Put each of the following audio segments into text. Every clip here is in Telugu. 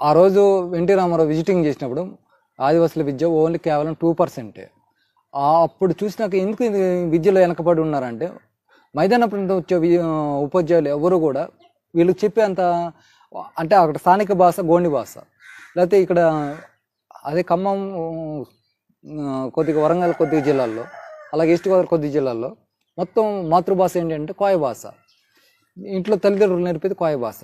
ఆ రోజు ఎన్టీ రామారావు విజిటింగ్ చేసినప్పుడు ఆదివాసుల విద్య ఓన్లీ కేవలం టూ పర్సెంటే అప్పుడు చూసినాక ఎందుకు ఇది విద్యలో వెనకబడి ఉన్నారంటే మైదాన ప్రాంతం వచ్చే ఉపాధ్యాయులు ఎవరు కూడా వీళ్ళకి చెప్పేంత అంటే అక్కడ స్థానిక భాష గోండి భాష. లేకపోతే ఇక్కడ అదే ఖమ్మం కొద్దిగా వరంగల్ కొద్దిగా జిల్లాల్లో అలాగే ఈస్ట్ గోదావరి కొద్ది జిల్లాల్లో మొత్తం మాతృభాష ఏంటంటే కోయ భాష. ఇంట్లో తల్లిదండ్రులు నేర్పేది కోయ భాష.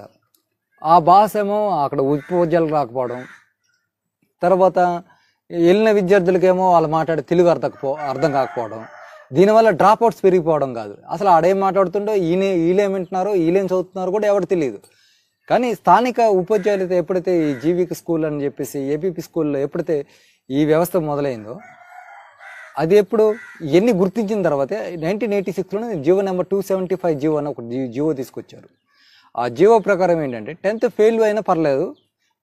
ఆ భాష ఏమో అక్కడ ఉద్యోగాలు రాకపోవడం. తర్వాత వెళ్ళిన విద్యార్థులకేమో వాళ్ళు మాట్లాడే తెలుగు అర్థం అర్థం కాకపోవడం. దీనివల్ల డ్రాప్ అవుట్స్ పెరిగిపోవడం కాదు. అసలు ఆడేం మాట్లాడుతుండో ఈయన వీళ్ళేం వింటున్నారో వీళ్ళేం చదువుతున్నారో కూడా ఎవరు తెలియదు కానీ స్థానిక ఉపాధ్యాయులతో ఎప్పుడైతే ఈ జీవిక స్కూల్ అని చెప్పేసి ఏపీపీ స్కూల్లో ఎప్పుడైతే ఈ వ్యవస్థ మొదలైందో అది ఎప్పుడు ఇవన్నీ గుర్తించిన తర్వాత నైన్టీన్ ఎయిటీ సిక్స్లో GO number two seventy five GO అని ఒక జీ- జియో తీసుకొచ్చారు. ఆ జీవో ప్రకారం ఏంటంటే టెన్త్ ఫెయిల్ అయినా పర్లేదు.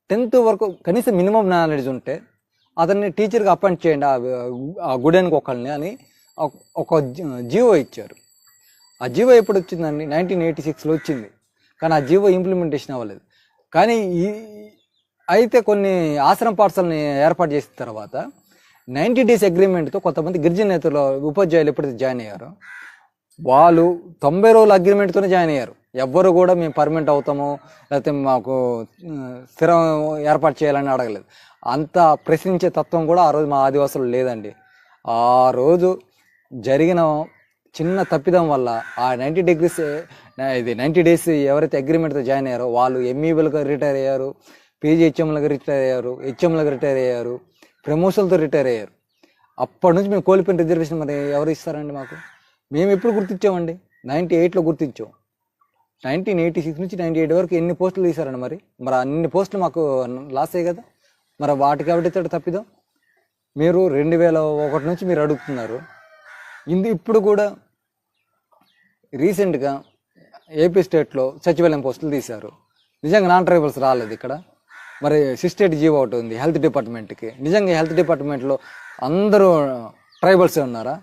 టెన్త్ వరకు కనీసం మినిమం నాలెడ్జ్ ఉంటే అతన్ని టీచర్గా అపాయింట్ చేయండి. ఆ ఆ ఒకళ్ళని అని ఒక- జీవో ఇచ్చారు. ఆ జీవో ఎప్పుడు వచ్చిందండి? నైన్టీన్ ఎయిటీ సిక్స్లో వచ్చింది. కానీ ఆ జీవో ఇంప్లిమెంటేషన్ అవ్వలేదు. కానీ ఈ అయితే కొన్ని ఆశ్రమ పాఠశాలని ఏర్పాటు చేసిన తర్వాత నైంటీ డేస్ అగ్రిమెంట్తో కొంతమంది గిరిజన నేతలు ఉపాధ్యాయులు ఎప్పుడైతే జాయిన్ అయ్యారో వాళ్ళు తొంభై రోజుల అగ్రిమెంట్తోనే జాయిన్ అయ్యారు. ఎవ్వరు కూడా మేము పర్మనెంట్ అవుతాము లేకపోతే మాకు స్థిరం ఏర్పాటు చేయాలని అడగలేదు. అంత ప్రశ్నించే తత్వం కూడా ఆ రోజు మా ఆదివాసులు లేదండి. ఆ రోజు జరిగిన చిన్న తప్పిదం వల్ల ఆ నైంటీ డిగ్రీస్ ఇది నైంటీ డేస్ ఎవరైతే అగ్రిమెంట్తో జాయిన్ అయ్యారో వాళ్ళు ఎంఈబులుగా రిటైర్ అయ్యారు పీజీహెచ్ఎంలుగా రిటైర్ అయ్యారు హెచ్ఎంలకు రిటైర్ అయ్యారు ప్రమోషన్లతో రిటైర్ అయ్యారు. అప్పటి నుంచి మేము కోల్పోయిన రిజర్వేషన్ మరి ఎవరు ఇస్తారండి మాకు? మేము ఎప్పుడు గుర్తించామండి? నైంటీ ఎయిట్లో గుర్తించాం. నైన్టీన్ ఎయిటీ సిక్స్ నుంచి నైన్టీ ఎయిట్ వరకు ఎన్ని పోస్టులు తీశారండి మరి? మరి అన్ని పోస్టులు మాకు లాస్ అయ్యాయి కదా? మరి వాటికి ఎవరితో తప్పిదాం? మీరు రెండు వేల ఒకటి నుంచి మీరు అడుగుతున్నారు. ఇందు ఇప్పుడు కూడా రీసెంట్గా ఏపీ స్టేట్లో సచివాలయం పోస్టులు తీశారు. నిజంగా నాన్ ట్రైబల్స్ రాలేదు ఇక్కడ. మరి సిస్టేట్ జీవో ఒకటి ఉంది హెల్త్ డిపార్ట్మెంట్కి. నిజంగా హెల్త్ డిపార్ట్మెంట్లో అందరూ ట్రైబల్సే ఉన్నారా?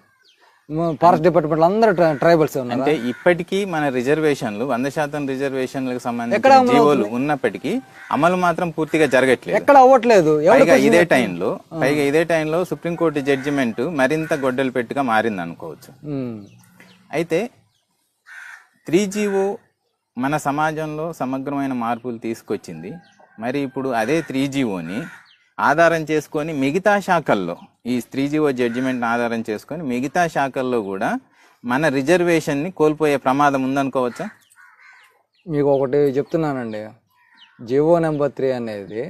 ఫారెస్ట్ డిపార్ట్మెంట్లో అందరూ ట్రైబల్సే అంటే ఇప్పటికీ మన రిజర్వేషన్లు వంద శాతం రిజర్వేషన్లకు సంబంధించిన జీవోలు ఉన్నప్పటికీ అమలు మాత్రం పూర్తిగా జరగట్లేదు. ఎక్కడ అవ్వట్లేదు? పైగా ఇదే టైంలో పైగా ఇదే టైంలో సుప్రీంకోర్టు జడ్జిమెంట్ మరింత గొడ్డలు పెట్టుగా మారింది అనుకోవచ్చు. అయితే త్రీ జీవో మన సమాజంలో సమగ్రమైన మార్పులు తీసుకొచ్చింది. మరి ఇప్పుడు అదే త్రీ జీవోని ఆధారం చేసుకొని మిగతా శాఖల్లో ఈ త్రీ జీవో జడ్జిమెంట్ని ఆధారం చేసుకొని మిగతా శాఖల్లో కూడా మన రిజర్వేషన్ని కోల్పోయే ప్రమాదం ఉందనుకోవచ్చా? మీకు ఒకటి చెప్తున్నానండి. జీవో నెంబర్ త్రీ అనేది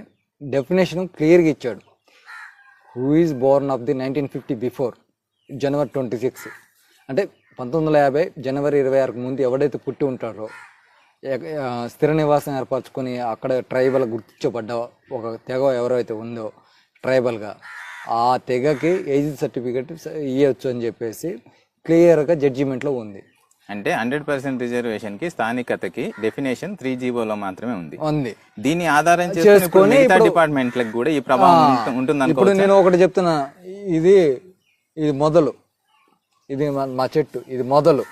డెఫినేషన్ క్లియర్గా ఇచ్చాడు. Who is born of the nineteen fifty before January twenty six. అంటే పంతొమ్మిది వందల యాభై జనవరి ఇరవై ఆరుకు ముందు ఎవడైతే పుట్టి ఉంటారో స్థిర నివాసం ఏర్పరచుకొని అక్కడ ట్రైబల్ గుర్తించబడ్డ ఒక తెగ ఎవరైతే ఉందో ట్రైబల్గా ఆ తెగకి ఏజ్ సర్టిఫికెట్ ఇవ్వచ్చు అని చెప్పేసి క్లియర్గా జడ్జిమెంట్లో ఉంది. అంటే హండ్రెడ్ పర్సెంట్ రిజర్వేషన్కి స్థానికతకి డెఫినేషన్ త్రీ జీవోలో మాత్రమే ఉంది. ఉంది. దీని ఆధారం చేసుకొని మిగతా డిపార్ట్మెంట్లకు కూడా ఈ ప్రభావం ఉంటు- ఉంటుంది ఇప్పుడు నేను ఒకటి చెప్తున్నా. ఇది ఇది మొదలు. ఇది మా చెట్టు. ఇది మొదలు.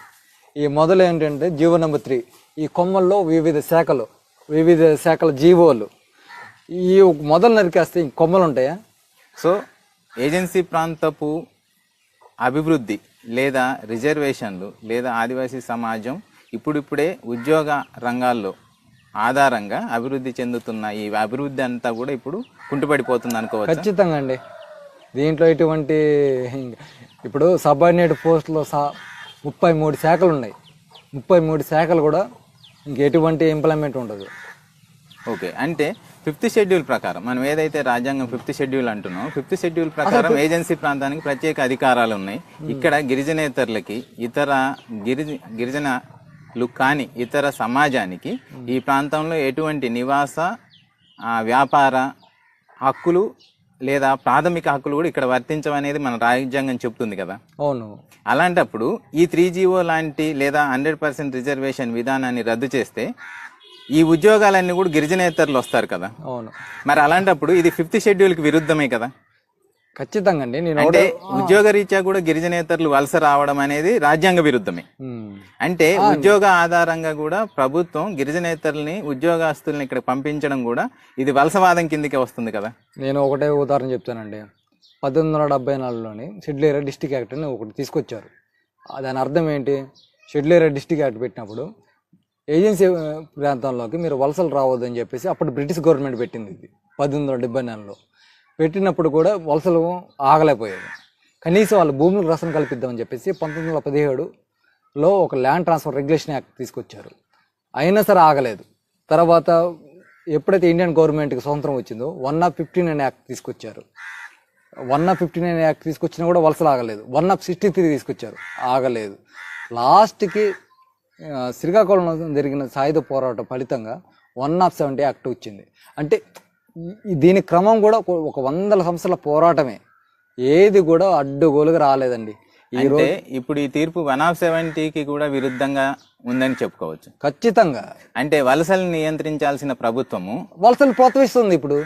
ఈ మొదలు ఏంటంటే జీవో నెంబర్ త్రీ. ఈ కొమ్మల్లో వివిధ శాఖలు వివిధ శాఖల జీవోలు. ఈ మొదలు నరికేస్తే ఈ కొమ్మలు ఉంటాయా? సో ఏజెన్సీ ప్రాంతపు అభివృద్ధి లేదా రిజర్వేషన్లు లేదా ఆదివాసీ సమాజం ఇప్పుడిప్పుడే ఉద్యోగ రంగాల్లో ఆధారంగా అభివృద్ధి చెందుతున్న ఈ అభివృద్ధి అంతా కూడా ఇప్పుడు కుంటుపడిపోతుంది అనుకోవచ్చు? ఖచ్చితంగా అండి. దీంట్లో ఎటువంటి ఇప్పుడు సబార్డినేట్ పోస్టులో సా ముప్పై మూడు శాఖలు ఉన్నాయి ముప్పై మూడు శాఖలు కూడా ఇంక ఎటువంటి ఇంప్లిమెంట్ ఉండదు. ఓకే. అంటే ఫిఫ్త్ షెడ్యూల్ ప్రకారం మనం ఏదైతే రాజ్యాంగం ఫిఫ్త్ షెడ్యూల్ అంటున్నాం ఫిఫ్త్ షెడ్యూల్ ప్రకారం ఏజెన్సీ ప్రాంతానికి ప్రత్యేక అధికారాలు ఉన్నాయి. ఇక్కడ గిరిజనేతరులకి ఇతర గిరిజ గిరిజనలు కాని ఇతర సమాజానికి ఈ ప్రాంతంలో ఎటువంటి నివాస వ్యాపార హక్కులు లేదా ప్రాథమిక హక్కులు కూడా ఇక్కడ వర్తించవనేది మన రాజ్యాంగం చెప్తుంది కదా. అవును. అలాంటప్పుడు ఈ త్రీ జీవో లాంటి లేదా హండ్రెడ్ పర్సెంట్ రిజర్వేషన్ విధానాన్ని రద్దు చేస్తే ఈ ఉద్యోగాలన్నీ కూడా గిరిజనేతరులు వస్తారు కదా. అవును. మరి అలాంటప్పుడు ఇది ఫిఫ్త్ షెడ్యూల్కి విరుద్ధమే కదా. ఖచ్చితంగా అండి నేను అంటే ఒకటే- ఉద్యోగ రీత్యా కూడా గిరిజనేతరులు వలస రావడం అనేది రాజ్యాంగ విరుద్ధమే. అంటే ఉద్యోగ ఆధారంగా కూడా ప్రభుత్వం గిరిజనేతరుల్ని ఉద్యోగస్తుల్ని ఇక్కడ పంపించడం కూడా ఇది వలసవాదం కిందకే వస్తుంది కదా? నేను ఒకటే ఉదాహరణ చెప్తానండి. పద్దెనిమిది వందల డెబ్బై నాలుగులోని షెడ్యూల్ ఏరియా డిస్టిక్ యాక్ట్ అని ఒకటి తీసుకొచ్చారు. దాని అర్థం ఏంటి? షెడ్యూల్ ఏరియా డిస్టిక్ యాక్ట్ పెట్టినప్పుడు ఏజెన్సీ ప్రాంతంలోకి మీరు వలసలు రావద్దని చెప్పేసి అప్పుడు బ్రిటిష్ గవర్నమెంట్ పెట్టింది ఇది పద్దెనిమిది వందల డెబ్బై నాలుగులో. పెట్టినప్పుడు కూడా వలసలు ఆగలేకపోయాయి కనీసం వాళ్ళ భూములకు రసం కల్పిద్దామని చెప్పేసి పంతొమ్మిది వందల పదిహేడులో ఒక ల్యాండ్ ట్రాన్స్ఫర్ రెగ్యులేషన్ యాక్ట్ తీసుకొచ్చారు. అయినా సరే ఆగలేదు. తర్వాత ఎప్పుడైతే ఇండియన్ గవర్నమెంట్కి స్వతంత్రం వచ్చిందో one of fifty nine act తీసుకొచ్చారు. One of fifty nine act తీసుకొచ్చినా కూడా వలసలు ఆగలేదు. వన్ ఆఫ్ సిక్స్టీ త్రీ తీసుకొచ్చారు. ఆగలేదు. లాస్ట్కి శ్రీకాకుళంలో జరిగిన సాయుధ పోరాటం ఫలితంగా వన్ ఆఫ్ సెవెంటీ యాక్ట్ వచ్చింది. అంటే దీని క్రమం కూడా ఒక- వందల సంవత్సరాల పోరాటమే. ఏది కూడా అడ్డుగోలుగా రాలేదండి. రోజు ఇప్పుడు ఈ తీర్పు వన్ ఆఫ్ సెవెంటీకి కూడా విరుద్ధంగా ఉందని చెప్పుకోవచ్చు. ఖచ్చితంగా. అంటే వలసల్ని నియంత్రించాల్సిన ప్రభుత్వము వలసలు ప్రోత్సహిస్తుంది ఇప్పుడు.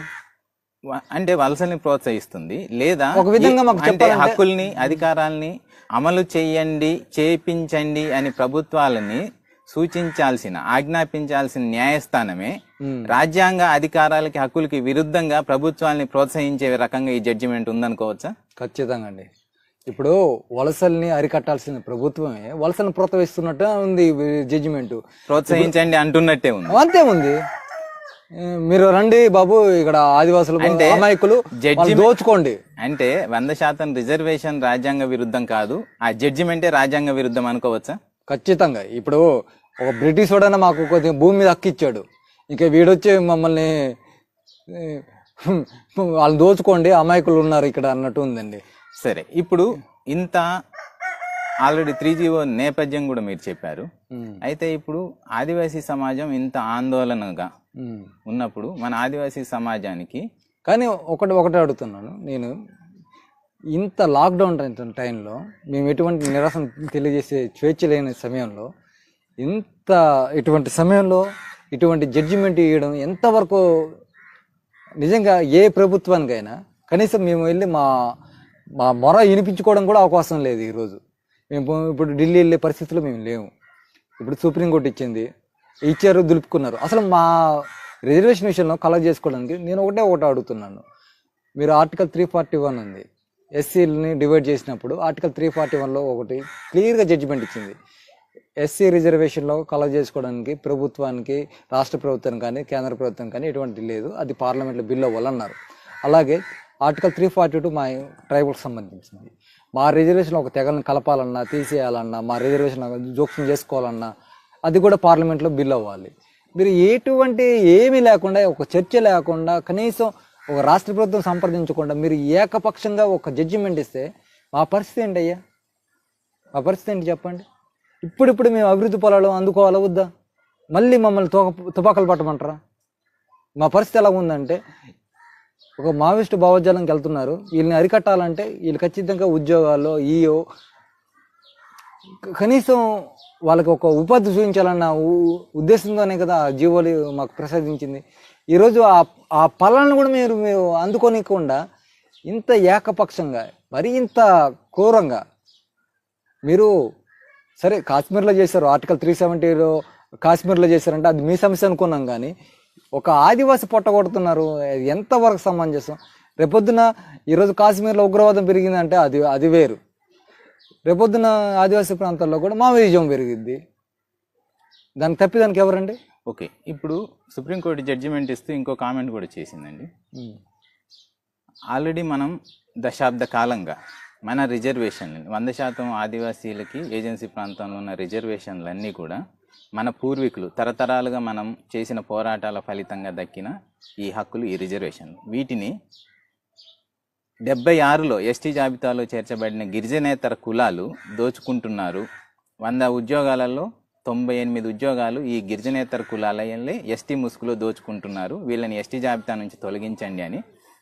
అంటే వలసల్ని ప్రోత్సహిస్తుంది. లేదా ఒక విధంగా మాకు అంటే హక్కుల్ని అధికారాల్ని అమలు చేయండి చేపించండి అని ప్రభుత్వాలని సూచించాల్సిన ఆజ్ఞాపించాల్సిన న్యాయస్థానమే. రాజ్యాంగ అధికారాలకి హక్కులకి విరుద్ధంగా ప్రభుత్వాల్ని ప్రోత్సహించే రకంగా ఈ జడ్జిమెంట్ ఉందనుకోవచ్చా? ఖచ్చితంగా అండి ఇప్పుడు వలసల్ని అరికట్టాల్సిన ప్రభుత్వమే వలసను ప్రోత్సహిస్తున్నట్టు ఉంది జడ్జిమెంట్ ప్రోత్సహించండి అంటున్నట్టే ఉంది. అంతే ఉంది. మీరు రండి బాబు ఇక్కడ ఆదివాసులు అంటే అమాయకులు దోచుకోండి. అంటే వంద శాతం రిజర్వేషన్ రాజ్యాంగ విరుద్ధం కాదు. ఆ జడ్జిమెంటే రాజ్యాంగ విరుద్ధం అనుకోవచ్చా? ఖచ్చితంగా. ఇప్పుడు ఒక బ్రిటిష్ వాడైనా మాకు కొద్దిగా భూమి మీద హక్కు ఇచ్చాడు. ఇంకా వీడొచ్చి మమ్మల్ని వాళ్ళు దోచుకోండి అమాయకులు ఉన్నారు ఇక్కడ అన్నట్టు ఉందండి. సరే ఇప్పుడు ఇంత ఆల్రెడీ త్రీ జీవో నేపథ్యం కూడా మీరు చెప్పారు. అయితే ఇప్పుడు ఆదివాసీ సమాజం ఇంత ఆందోళనగా. ఉన్నప్పుడు మన ఆదివాసీ సమాజానికి కానీ ఒకటి ఒకటే అడుగుతున్నాను నేను. ఇంత లాక్డౌన్ టైంలో మేము ఎటువంటి నిరసన తెలియజేసే స్వేచ్ఛ లేని సమయంలో ఇంత ఇటువంటి సమయంలో ఇటువంటి జడ్జిమెంట్ ఇవ్వడం ఎంతవరకు నిజంగా ఏ ప్రభుత్వానికైనా కనీసం మేము వెళ్ళి మా మా మొర వినిపించుకోవడం కూడా అవకాశం లేదు ఈరోజు. మేము ఇప్పుడు ఢిల్లీ వెళ్ళే పరిస్థితులు మేము లేము. ఇప్పుడు సుప్రీంకోర్టు ఇచ్చింది ఇచ్చారు దులుపుకున్నారు. అసలు మా రిజర్వేషన్ విషయంలో కలెక్ట్ చేసుకోవడానికి నేను ఒకటే ఒకటి అడుగుతున్నాను. మీరు ఆర్టికల్ త్రీ ఫార్టీ వన్ ఉంది. ఎస్సీలని డివైడ్ చేసినప్పుడు ఆర్టికల్ త్రీ ఫార్టీ వన్లో ఒకటి క్లియర్గా జడ్జిమెంట్ ఇచ్చింది. ఎస్సీ రిజర్వేషన్లో కలెక్ట్ చేసుకోవడానికి ప్రభుత్వానికి రాష్ట్ర ప్రభుత్వం కానీ కేంద్ర ప్రభుత్వం కానీ ఎటువంటి లేదు. అది పార్లమెంట్లో బిల్ అవ్వాలన్నారు. అలాగే ఆర్టికల్ త్రీ ఫార్టీ టూ మా ట్రైబల్కి సంబంధించింది. మా రిజర్వేషన్ ఒక తెగలను కలపాలన్నా తీసేయాలన్నా మా రిజర్వేషన్ జోక్యం చేసుకోవాలన్నా అది కూడా పార్లమెంట్లో బిల్ అవ్వాలి. మీరు ఎటువంటి ఏమీ లేకుండా ఒక చర్చ లేకుండా కనీసం ఒక రాష్ట్ర ప్రభుత్వం సంప్రదించకుండా మీరు ఏకపక్షంగా ఒక జడ్జిమెంట్ ఇస్తే మా పరిస్థితి ఏంటి అయ్యా మా పరిస్థితి ఏంటి చెప్పండి? ఇప్పుడిప్పుడు మేము అభివృద్ధి పొలాలు అందుకోవాలా వద్దా? మళ్ళీ మమ్మల్ని తోక తుపాకలు పట్టమంటారా? మా పరిస్థితి ఎలా ఉందంటే ఒక మావిస్టు భావోద్యాలంకి వెళ్తున్నారు. వీళ్ళని అరికట్టాలంటే వీళ్ళు ఖచ్చితంగా ఉద్యోగాల్లో ఈయో కనీసం వాళ్ళకి ఒక ఉపాధి చూపించాలన్న ఉద్దేశంతోనే కదా ఆ జీవోలు మాకు ప్రసాదించింది. ఈరోజు ఆ ఆ ఫలాలను కూడా మీరు మీరు అందుకోనికుండా ఇంత ఏకపక్షంగా మరి ఇంత క్రూరంగా మీరు సరే కాశ్మీర్లో చేశారు ఆర్టికల్ త్రీ సెవెంటీలో కాశ్మీర్లో చేశారంటే అది మీ సమస్య అనుకున్నాం కానీ ఒక ఆదివాసి పొట్టగొడుతున్నారు అది ఎంతవరకు సమంజసం? రేపొద్దున ఈరోజు కాశ్మీర్లో ఉగ్రవాదం పెరిగిందంటే అది అది వేరు. రేపొద్దున ఆదివాసీ ప్రాంతాల్లో కూడా మావోయిజం పెరిగిద్ది. దానికి తప్పిదానికి ఎవరండి? ఓకే ఇప్పుడు సుప్రీంకోర్టు జడ్జిమెంట్ ఇస్తూ ఇంకో కామెంట్ కూడా చేసిందండి. ఆల్రెడీ మనం దశాబ్ద కాలంగా మన రిజర్వేషన్లు. వంద శాతం ఆదివాసీలకి ఏజెన్సీ ప్రాంతంలో ఉన్న రిజర్వేషన్లన్నీ కూడా మన పూర్వీకులు తరతరాలుగా మనం చేసిన పోరాటాల ఫలితంగా దక్కిన ఈ హక్కులు ఈ రిజర్వేషన్లు. వీటిని డెబ్బై ఆరులో ఎస్టీ జాబితాలో చేర్చబడిన గిరిజనేతర కులాలు దోచుకుంటున్నారు. వంద ఉద్యోగాలలో తొంభై ఎనిమిది ఉద్యోగాలు ఈ గిరిజనేతర కులాలయంలో ఎస్టీ ముసుగులో దోచుకుంటున్నారు. వీళ్ళని ఎస్టీ జాబితా నుంచి తొలగించండి అని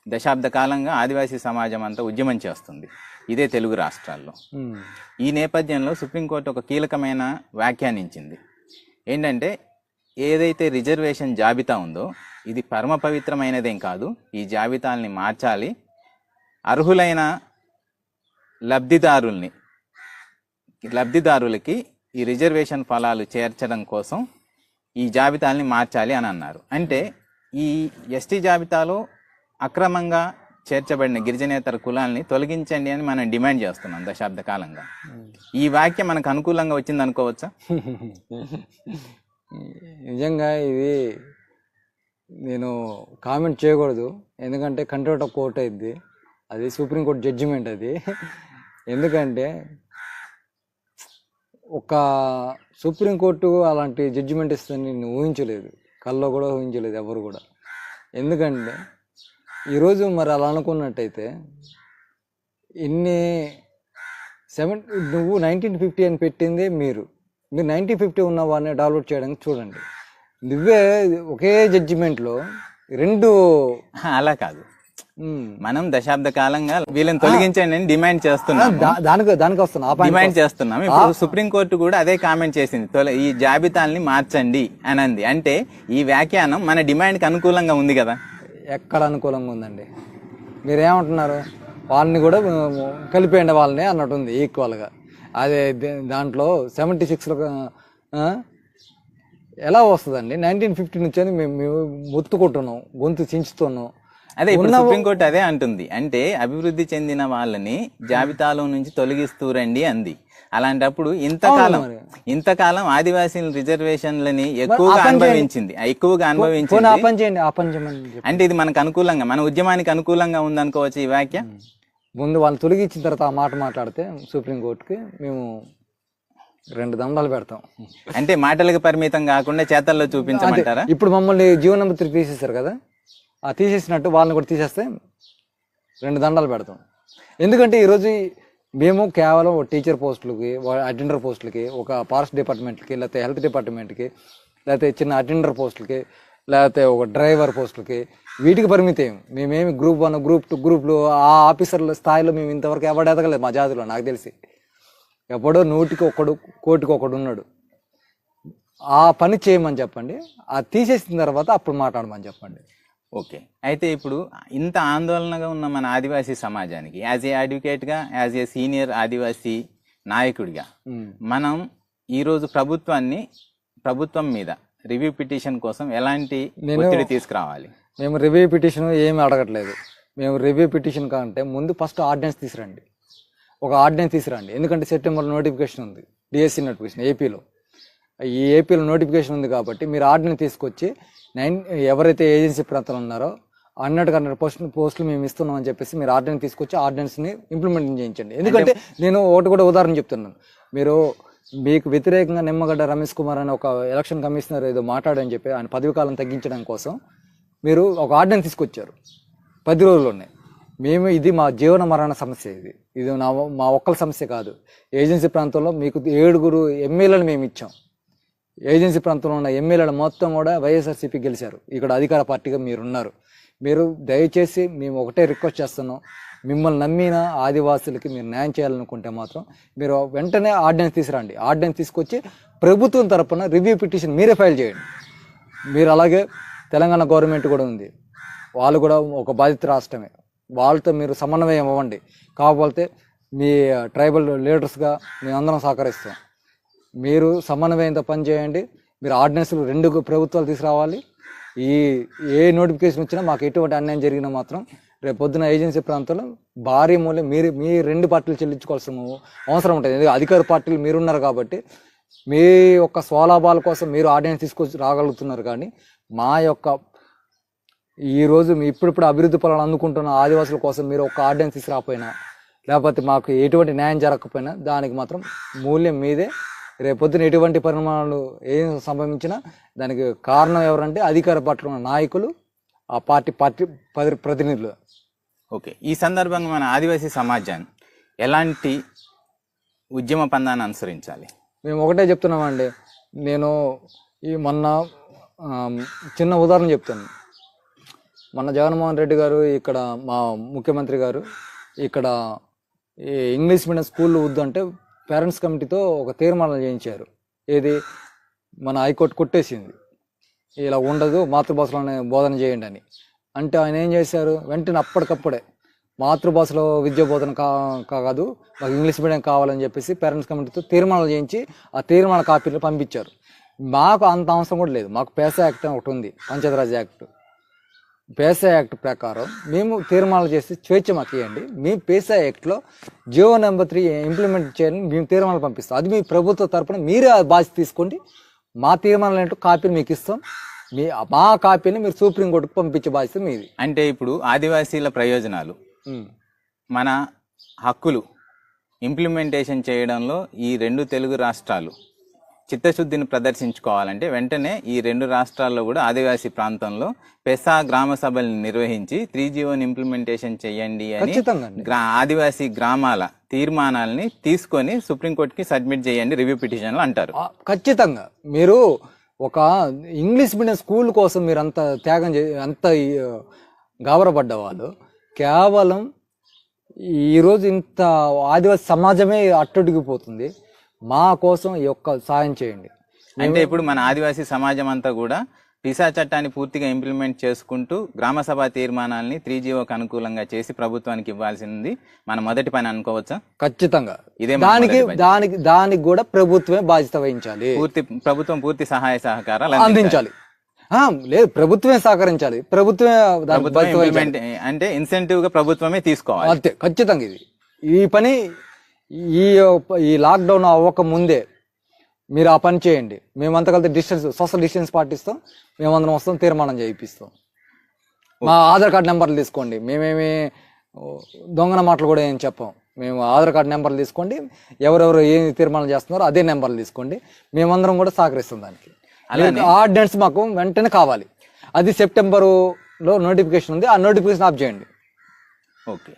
దశాబ్ద కాలంగా ఆదివాసీ సమాజం అంతా ఉద్యమం చేస్తుంది. ఇదే తెలుగు రాష్ట్రాల్లో. ఈ నేపథ్యంలో సుప్రీంకోర్టు ఒక కీలకమైన వ్యాఖ్యానించింది. ఏంటంటే ఏదైతే రిజర్వేషన్ జాబితా ఉందో ఇది పరమ పవిత్రమైనదేం కాదు. ఈ జాబితాల్ని మార్చాలి. అర్హులైన లబ్ధిదారుల్ని లబ్ధిదారులకి ఈ రిజర్వేషన్ ఫలాలు చేర్చడం కోసం ఈ జాబితాల్ని మార్చాలి అని అన్నారు. అంటే ఈ ఎస్టీ జాబితాలో అక్రమంగా చేర్చబడిన గిరిజనేతర కులాల్ని తొలగించండి అని మనం డిమాండ్ చేస్తున్నాం దశాబ్ద కాలంగా. ఈ వాక్యం మనకు అనుకూలంగా వచ్చింది అనుకోవచ్చా? నిజంగా ఇది నేను కామెంట్ చేయకూడదు. ఎందుకంటే కంట్రోల్ ఆఫ్ కోర్ట్ అయింది. అది సుప్రీంకోర్టు జడ్జిమెంట్ అది. ఎందుకంటే ఒక సుప్రీంకోర్టు అలాంటి జడ్జిమెంట్ ఇస్తుందని నేను ఊహించలేదు. కల్లో కూడా ఊహించలేదు ఎవరు కూడా. ఎందుకంటే ఈరోజు మరి అలా అనుకున్నట్టయితే ఇన్ని సెవెన్ నువ్వు నైన్టీన్ ఫిఫ్టీ అని పెట్టిందే మీరు. మీరు నైన్టీన్ ఫిఫ్టీ ఉన్న వాడిని డెవలప్ చేయడానికి చూడండి. నువ్వే ఒకే జడ్జిమెంట్లో రెండు అలా కాదు. మనం దశాబ్ద కాలంగా వీళ్ళని తొలగించండి అని డిమాండ్ చేస్తున్నాం దానికి దానికి వస్తున్నా. డిమాండ్ చేస్తున్నాం ఇప్పుడు సుప్రీంకోర్టు కూడా అదే కామెంట్ చేసింది. తొల ఈ జాబితాల్ని మార్చండి అని అంది అంటే ఈ వ్యాఖ్యానం మన డిమాండ్కి అనుకూలంగా ఉంది కదా. ఎక్కడ అనుకూలంగా ఉందండి? మీరు ఏమంటున్నారు వాళ్ళని కూడా కలిపేయండి వాళ్ళని అన్నట్టుంది ఈక్వల్గా. అదే దాంట్లో సెవెంటీ సిక్స్లో ఎలా వస్తుందండి? నైన్టీన్ ఫిఫ్టీ నుంచి అని మేము మేము మొత్తుకుంటున్నాం గొంతు చించుతున్నాం. అదే ఇప్పుడు సుప్రీంకోర్టు అదే అంటుంది. అంటే అభివృద్ధి చెందిన వాళ్ళని జాబితాలో నుంచి తొలగిస్తూరండి అంది. అలాంటప్పుడు ఇంతకాలం. ఇంతకాలం ఆదివాసీల రిజర్వేషన్లని ఎక్కువగా అనుభవించింది. ఎక్కువగా అనుభవించింది. అంటే ఇది మనకు అనుకూలంగా మన ఉద్యమానికి అనుకూలంగా ఉందనుకోవచ్చు ఈ వ్యాఖ్య? ముందు వాళ్ళు తొలగించిన తర్వాత ఆ మాట మాట్లాడితే సుప్రీంకోర్టుకి మేము రెండు దండాలు పెడతాం. అంటే మాటలకు పరిమితం కాకుండా చేతల్లో చూపించమంటారా? ఇప్పుడు మమ్మల్ని జీవన నెంబర్ త్రీ తీసేస్తారు కదా? ఆ తీసేసినట్టు వాళ్ళని కూడా తీసేస్తే రెండు దండాలు పెడతాం. ఎందుకంటే ఈరోజు మేము కేవలం ఒక టీచర్ పోస్టులకి అటెండర్ పోస్టులకి ఒక ఫారెస్ట్ డిపార్ట్మెంట్కి లేకపోతే హెల్త్ డిపార్ట్మెంట్కి లేకపోతే చిన్న అటెండర్ పోస్టులకి లేకపోతే ఒక డ్రైవర్ పోస్టులకి వీటికి పరిమితం మేమేమి గ్రూప్ వన్ గ్రూప్ టూ గ్రూప్లు ఆ ఆఫీసర్ల స్థాయిలో మేము ఇంతవరకు ఎవడు ఎదగలేదు మా జాతిలో నాకు తెలిసి. ఎప్పుడో నూటికి ఒకడు కోటికి ఒకడు ఉన్నాడు. ఆ పని చేయమని చెప్పండి ఆ తీసేసిన తర్వాత అప్పుడు మాట్లాడమని చెప్పండి. ఓకే. అయితే ఇప్పుడు ఇంత ఆందోళనగా ఉన్న మన ఆదివాసీ సమాజానికి యాజ్ ఏ అడ్వకేట్గా యాజ్ ఏ సీనియర్ ఆదివాసీ నాయకుడిగా ఉమ్. మనం ఈరోజు ప్రభుత్వాన్ని ప్రభుత్వం మీద రివ్యూ పిటిషన్ కోసం ఎలాంటి ఒత్తిడి తీసుకురావాలి? మేము రివ్యూ పిటిషన్ ఏమి అడగట్లేదు. మేము రివ్యూ పిటిషన్ కంటే ముందు ఫస్ట్ ఆర్డినెన్స్ తీసురండి ఒక ఆర్డినెన్స్ తీసురండి ఎందుకంటే సెప్టెంబర్లో నోటిఫికేషన్ ఉంది. డిఎస్సి నోటిఫికేషన్ ఏపీలో ఈ ఏపీలో నోటిఫికేషన్ ఉంది కాబట్టి మీరు ఆర్డినెన్స్ తీసుకొచ్చి నైన్ ఎవరైతే ఏజెన్సీ ప్రాంతాలు ఉన్నారో హండ్రెడ్ హండ్రెడ్ పోస్ట్ పోస్టులు మేము ఇస్తున్నాం అని చెప్పేసి మీరు ఆర్డినెన్స్ తీసుకొచ్చి ఆర్డినెన్స్ని ఇంప్లిమెంట్ చేయించండి. ఎందుకంటే నేను ఒకటి కూడా ఉదాహరణ చెప్తున్నాను. మీరు మీకు వ్యతిరేకంగా నిమ్మగడ్డ రమేష్ కుమార్ అని ఒక ఎలక్షన్ కమిషనర్ ఏదో మాట్లాడని చెప్పి ఆయన పదవి కాలం తగ్గించడం కోసం మీరు ఒక ఆర్డినెన్స్ తీసుకొచ్చారు. పది రోజుల్లోనే. మేము ఇది మా జీవన మరణ సమస్య ఇది. ఇది నా మా ఒక్కల సమస్య కాదు. ఏజెన్సీ ప్రాంతంలో మీకు ఏడుగురు ఎమ్మెల్యేలను మేము ఇచ్చాం. ఏజెన్సీ ప్రాంతంలో ఉన్న ఎమ్మెల్యేలు మొత్తం కూడా వైఎస్ఆర్సీపీ గెలిచారు. ఇక్కడ అధికార పార్టీగా మీరు ఉన్నారు మీరు దయచేసి మేము ఒకటే రిక్వెస్ట్ చేస్తున్నాం. మిమ్మల్ని నమ్మిన ఆదివాసులకి మీరు న్యాయం చేయాలనుకుంటే మాత్రం మీరు వెంటనే ఆర్డినెన్స్ తీసుకురండి. ఆర్డినెన్స్ తీసుకొచ్చి ప్రభుత్వం తరపున రివ్యూ పిటిషన్ మీరే ఫైల్ చేయండి. మీరు అలాగే తెలంగాణ గవర్నమెంట్ కూడా ఉంది. వాళ్ళు కూడా ఒక బాధిత రాష్ట్రమే. వాళ్ళతో మీరు సమన్వయం అవ్వండి. కాకపోతే మీ ట్రైబల్ లీడర్స్గా మేము అందరం సహకరిస్తాం. మీరు సమన్వయంతో పనిచేయండి. మీరు ఆర్డినెన్స్లు రెండు ప్రభుత్వాలు తీసుకురావాలి. ఈ ఏ నోటిఫికేషన్ వచ్చినా మాకు ఎటువంటి అన్యాయం జరిగినా మాత్రం రేపు పొద్దున ఏజెన్సీ ప్రాంతంలో భారీ మూల్యం మీరు మీ రెండు పార్టీలు చెల్లించుకోవాల్సిన అవసరం ఉంటుంది. ఎందుకంటే అధికార పార్టీలు మీరున్నారు కాబట్టి మీ యొక్క స్వలాభాల కోసం మీరు ఆర్డినెన్స్ తీసుకొచ్చి రాగలుగుతున్నారు కానీ మా యొక్క ఈరోజు మీ ఇప్పుడిప్పుడు అభివృద్ధి పనులను అందుకుంటున్న ఆదివాసుల కోసం మీరు ఒక ఆర్డినెన్స్ తీసుకురాకపోయినా లేకపోతే మాకు ఎటువంటి న్యాయం జరగకపోయినా దానికి మాత్రం మూల్యం మీదే రేపొద్దున ఎటువంటి పరిణామాలు ఏం సంభవించినా దానికి కారణం ఎవరంటే అధికార పార్టీలో ఉన్న నాయకులు ఆ పార్టీ పార్టీ ప్రతినిధులు. ఓకే. ఈ సందర్భంగా మన ఆదివాసీ సమాజాన్ని ఎలాంటి ఉద్యమ పందాన్ని అనుసరించాలి? మేము ఒకటే చెప్తున్నామండి. నేను ఈ మొన్న చిన్న ఉదాహరణ చెప్తాను. మొన్న జగన్మోహన్ రెడ్డి గారు ఇక్కడ మా ముఖ్యమంత్రి గారు ఇక్కడ ఈ ఇంగ్లీష్ మీడియం స్కూల్ వద్దు అంటే పేరెంట్స్ కమిటీతో ఒక తీర్మానం చేయించారు. ఏది? మన హైకోర్టు కొట్టేసింది. ఇలా ఉండదు మాతృభాషలోనే బోధన చేయండి అని. అంటే ఆయన ఏం చేశారు? వెంటనే అప్పటికప్పుడే మాతృభాషలో విద్యా బోధన కా కాదు మాకు ఇంగ్లీష్ మీడియం కావాలని చెప్పేసి పేరెంట్స్ కమిటీతో తీర్మానాలు చేయించి ఆ తీర్మాన కాపీలు పంపించారు. మాకు అంత అవసరం కూడా లేదు. మాకు పేసా యాక్ట్ ఒకటి ఉంది పంచాయతీరాజ్ యాక్ట్ పేసా యాక్ట్ ప్రకారం మేము తీర్మానాలు చేసి స్వేచ్ఛ మాకు ఇవ్వండి. మీ పేసా యాక్ట్లో జియో నెంబర్ త్రీ ఇంప్లిమెంట్ చేయాలని మేము తీర్మానాలు పంపిస్తాం. అది మీ ప్రభుత్వ తరపున మీరే ఆ బాధ్యత తీసుకోండి. మా తీర్మానాలు ఏంటో కాపీని మీకు ఇస్తాం. మీ మా కాపీని మీరు సుప్రీంకోర్టుకు పంపించే బాధ్యత మీది. అంటే ఇప్పుడు ఆదివాసీల ప్రయోజనాలు. మన హక్కులు ఇంప్లిమెంటేషన్ చేయడంలో ఈ రెండు తెలుగు రాష్ట్రాలు చిత్తశుద్ధిని ప్రదర్శించుకోవాలంటే వెంటనే ఈ రెండు రాష్ట్రాల్లో కూడా ఆదివాసీ ప్రాంతంలో పెసా గ్రామ సభల్ని నిర్వహించి త్రీ జీవోని ఇంప్లిమెంటేషన్ చేయండి అని ఆదివాసీ గ్రామాల తీర్మానాల్ని తీసుకొని సుప్రీంకోర్టుకి సబ్మిట్ చేయండి రివ్యూ పిటిషన్లు అంటారు. ఖచ్చితంగా. మీరు ఒక ఇంగ్లీష్ మీడియం స్కూల్ కోసం మీరు అంత త్యాగం చే అంత ఈ, గాబరపడ్డ వాళ్ళు కేవలం ఈరోజు ఇంత ఆదివాసి సమాజమే అట్టడిగిపోతుంది. మా కోసం ఈ యొక్క సాయం చేయండి. అంటే ఇప్పుడు మన ఆదివాసీ సమాజం అంతా కూడా పిసా చట్టాన్ని పూర్తిగా ఇంప్లిమెంట్ చేసుకుంటూ గ్రామ సభ తీర్మానాల్ని త్రీ జీవోకి అనుకూలంగా చేసి ప్రభుత్వానికి ఇవ్వాల్సింది మన మొదటి పని అనుకోవచ్చా? ఖచ్చితంగా. ఇదే దానికి. దానికి దానికి కూడా ప్రభుత్వమే బాధ్యత వహించాలి. పూర్తి ప్రభుత్వం పూర్తి సహాయ సహకారాలు అందించాలి. లేదు ప్రభుత్వమే సహకరించాలి. ప్రభుత్వమే అంటే ఇన్సెంటివ్గా ప్రభుత్వమే తీసుకోవాలి. అంతే ఖచ్చితంగా ఇది. ఈ పని ఈ ఈ లాక్డౌన్ అవ్వక ముందే మీరు ఆ పని చేయండి. మేమంతా కలిసి డిస్టెన్స్ సోషల్ డిస్టెన్స్ పాటిస్తాం. మేమందరం వస్తాం తీర్మానం చేయిస్తాం మా ఆధార్ కార్డ్ నెంబర్లు తీసుకోండి. మేమేమి దొంగన మాటలు కూడా ఏం చెప్పాం. మేము ఆధార్ కార్డ్ నెంబర్లు తీసుకోండి. ఎవరెవరు ఏం తీర్మానం చేస్తున్నారో అదే నెంబర్లు తీసుకోండి. మేమందరం కూడా సహకరిస్తాం దానికి. ఆర్డినెన్స్ మాకు వెంటనే కావాలి. అది సెప్టెంబరులో నోటిఫికేషన్ ఉంది. ఆ నోటిఫికేషన్ ఆఫ్ చేయండి. ఓకే.